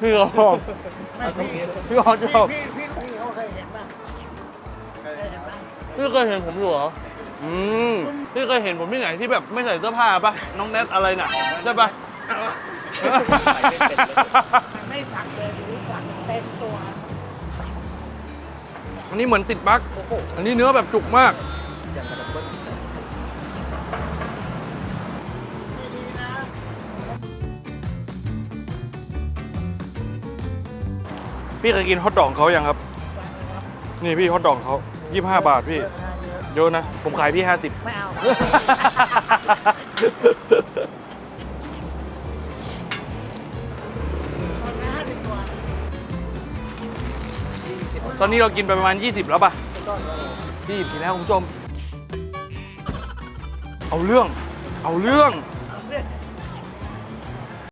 พี่เขาชอบไม่พี่พี่เขาชอบพี่พี่พี่เขาเคยเห็นป่ะเคยเห็นป่ะพี่เคยเห็นผมอยู่เหรอ อืมพี่เคยเห็นผมที่ไหนที่แบบไม่ใส่เสื้อผ้าปะน้องแนทอะไรน่ะใช่ปะมันไม่สักเลยหรือสักเต็มตัว อันนี้เหมือนติดบั๊กอันนี้เนื้อแบบจุกมาก พี่เคยกินฮอทดอกของเขายังครับ นี่พี่ฮอทดอกของเขา25 บาทพี่ เยอะนะ ผมขายพี่ 50 ไม่เอา ตอนนี้เรากินไปประมาณ 20 แล้วป่ะ20กินแล้วคุณผู้ชม เอาเรื่อง เอาเรื่อง